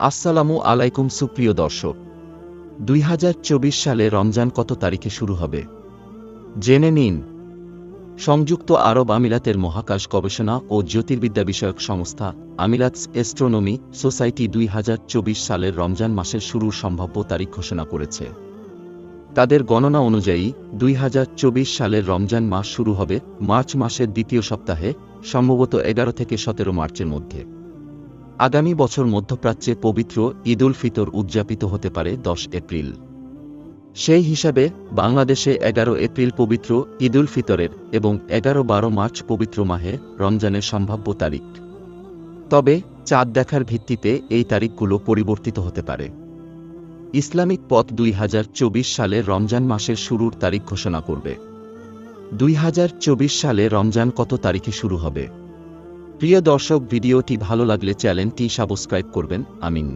আসসালামু আলাইকুম সুপ্রিয় দর্শক, দুই হাজার চব্বিশ সালে রমজান কত তারিখে শুরু হবে? জেনে নিন। সংযুক্ত আরব আমিরাতের মহাকাশ গবেষণা ও জ্যোতির্বিদ্যা বিষয়ক সংস্থা আমিরাতস এস্ট্রোনমি সোসাইটি দুই হাজার চব্বিশ সালের রমজান মাসের শুরুর সম্ভাব্য তারিখ ঘোষণা করেছে। তাদের গণনা অনুযায়ী, দুই হাজার চব্বিশ সালের রমজান মাস শুরু হবে মার্চ মাসের দ্বিতীয় সপ্তাহে, সম্ভবত এগারো থেকে সতেরো মার্চের মধ্যে। আগামী বছর মধ্যপ্রাচ্যে পবিত্র ঈদ উল ফিতর উদযাপিত হতে পারে দশ এপ্রিল। সেই হিসাবে, বাংলাদেশে এগারো এপ্রিল পবিত্র ঈদ উল ফিতরের এবং এগারো বারো মার্চ পবিত্র মাহে রমজানের সম্ভাব্য তারিখ। তবে, চাঁদ দেখার ভিত্তিতে এই তারিখগুলো পরিবর্তিত হতে পারে। ইসলামিক পথ দুই হাজার চব্বিশ সালে রমজান মাসের শুরুর তারিখ ঘোষণা করবে। দুই হাজার চব্বিশ সালে রমজান কত তারিখে শুরু হবে? প্রিয় দর্শক ভিডিওটি ভালো লাগলে চ্যানেলটি সাবস্ক্রাইব করবেন। আমিন।